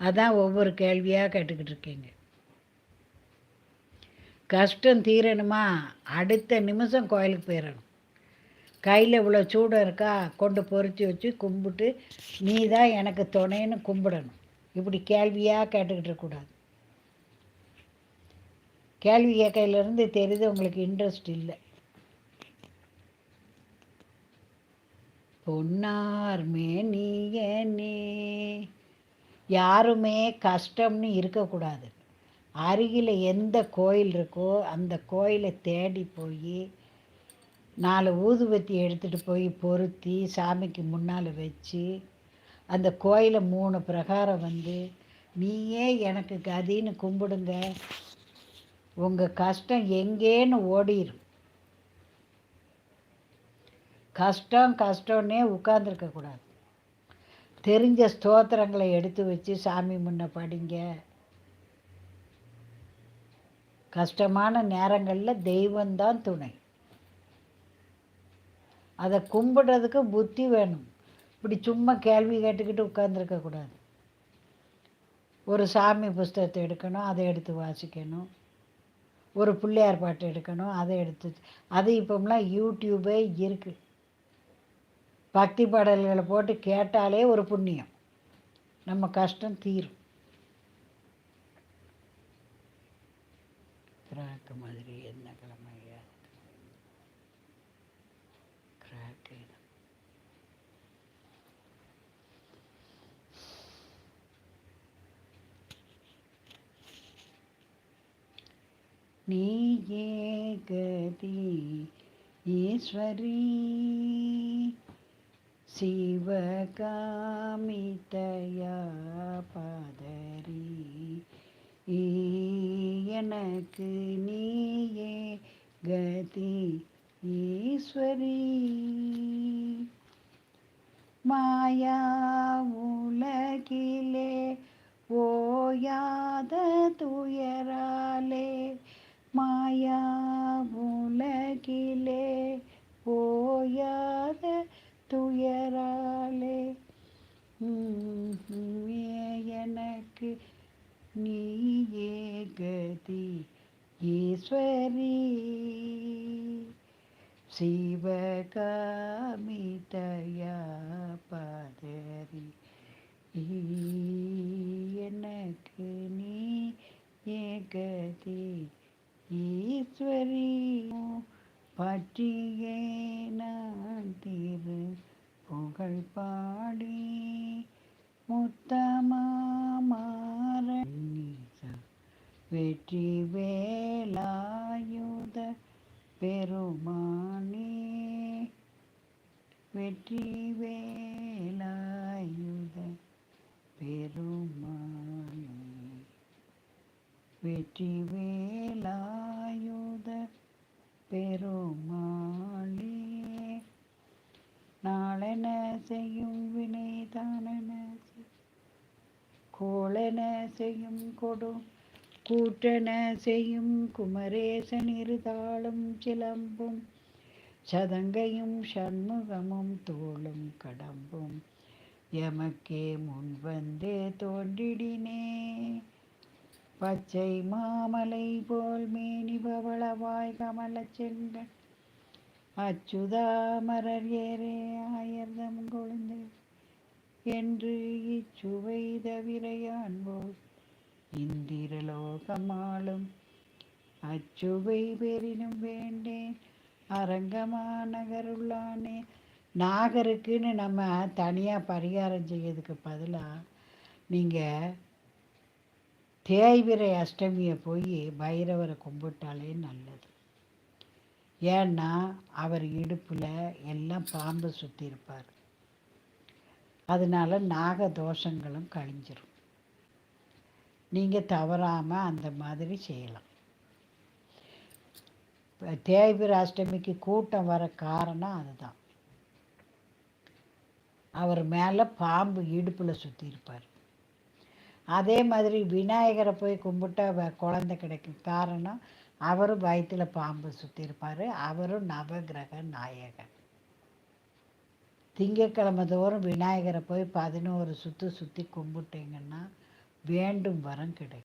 அதான் ஒவ்வொரு கேள்வியாக கேட்டுக்கிட்டு இருக்கீங்க. கஷ்டம் தீரணுமா? அடுத்த நிமிஷம் கோயிலுக்கு போயிடணும் கையில் இவ்வளோ சூடம் இருக்கா? கொண்டு பொறிச்சு வச்சு கும்பிட்டு நீ தான் எனக்கு துணைன்னு கும்பிடணும். இப்படி கேள்வியாக கேட்டுக்கிட்டு இருக்கக்கூடாது. கேள்வி கேட்கையிலேருந்து தெரியுது உங்களுக்கு இன்ட்ரெஸ்ட் இல்லை. பொன்னார்மே நீயனே யாருமே கஷ்டம்னு இருக்கக்கூடாது. அருகில் எந்த கோயில் இருக்கோ அந்த கோயிலை தேடி போய் நாலு ஊதுபத்தி எடுத்துகிட்டு போய் பொருத்தி சாமிக்கு முன்னால் வச்சு அந்த கோயிலை மூணு பிரகாரம் வந்து நீயே எனக்கு கதின்னு கும்பிடுங்க. உங்கள் கஷ்டம் எங்கேன்னு ஓடிடும் கஷ்டம் கஷ்டம்னே உட்காந்துருக்கக்கூடாது தெரிஞ்ச ஸ்தோத்திரங்களை எடுத்து வச்சு சாமி முன்ன படிங்க. கஷ்டமான நேரங்களில் தெய்வந்தான் துணை. அதை கும்பிடுறதுக்கு புத்தி வேணும். இப்படி சும்மா கேள்வி கேட்டுக்கிட்டு உட்காந்துருக்கக்கூடாது ஒரு சாமி புஸ்தகத்தை எடுக்கணும் அதை எடுத்து வாசிக்கணும். ஒரு பிள்ளையார் பாட்டு எடுக்கணும் அதை எடுத்து அது இப்போம்லாம் யூடியூபே இருக்குது பக்தி பாடல்களை போட்டு கேட்டாலே ஒரு புண்ணியம். நம்ம கஷ்டம் தீரும். கிராக்கு மாதிரி என்ன கிழமையா? கிராக்கு. ஏ கதி ஈஸ்வரி. சிவகாமிதயா பாதரி எனக்கு நீயே கதி ஈஸ்வரி. மாயா உலகிலே ஓயாத துயராலே. மாயா உலகிலே ஓயாத துயராலே எனக்கு நீயே கதி ஈஸ்வரி. சிவகாமிதயா பதரி எனக்கு நீ ஏகதி ஈஸ்வரி. பற்றியே நான் திரு புகழ் பாடி முத்தமா மாற வெற்றி வேலாயுத பெருமானே. வெற்றி வேலாயுத பெருமானே. வெற்றி வேலாயுத பெருமானே. நாளென செய்யும் வினை செய்யும் கொடு. கூட்டென செய்யும் குமரேசன் இருதாளும் சிலம்பும். சதங்கையும் சண்முகமும் தோளும் கடம்பும். எமக்கே முன் வந்தே தோன்றிடினே. பச்சை மாமலை போல் மேனி பவளவாய் கமலச் செங்கன் அச்சுதாமரர் ஏரே ஆயர்தம் கொழுந்து. என்று இச்சுவை தவிரையான் போல் இந்திரலோகமாளும் அச்சுவை பெரினும் வேண்டேன். அரங்கமா நகருள்ளானே நாகருக்குன்னு நம்ம தனியாக பரிகாரம் செய்யறதுக்கு பதிலாக நீங்கள் தேய்விரை அஷ்டமியை போய் பைரவரை கும்பிட்டாலே நல்லது. ஏன்னா அவர் இடுப்பில் எல்லாம் பாம்பு சுற்றி இருப்பார் அதனால நாக தோஷங்களும் கழிஞ்சிரும். நீங்கள் தவறாமல் அந்த மாதிரி செய்யலாம். இப்ப அஷ்டமிக்கு கூட்டம் வர காரணம் அதுதான். அவர் மேலே பாம்பு இடுப்பில் சுற்றி இருப்பார். அதே மாதிரி விநாயகரை போய் கும்பிட்டா வ- குழந்தை கிடைக்கும் காரணம் அவரும் வயிற்றில் பாம்பு சுற்றி இருப்பார். அவரும் நவகிரக நாயகன் திங்கக்கிழமை தோறும் விநாயகரை போய் பதினோரு சுற்று சுற்றி கும்பிட்டீங்கன்னா வேண்டும் வரம் கிடைக்கும்.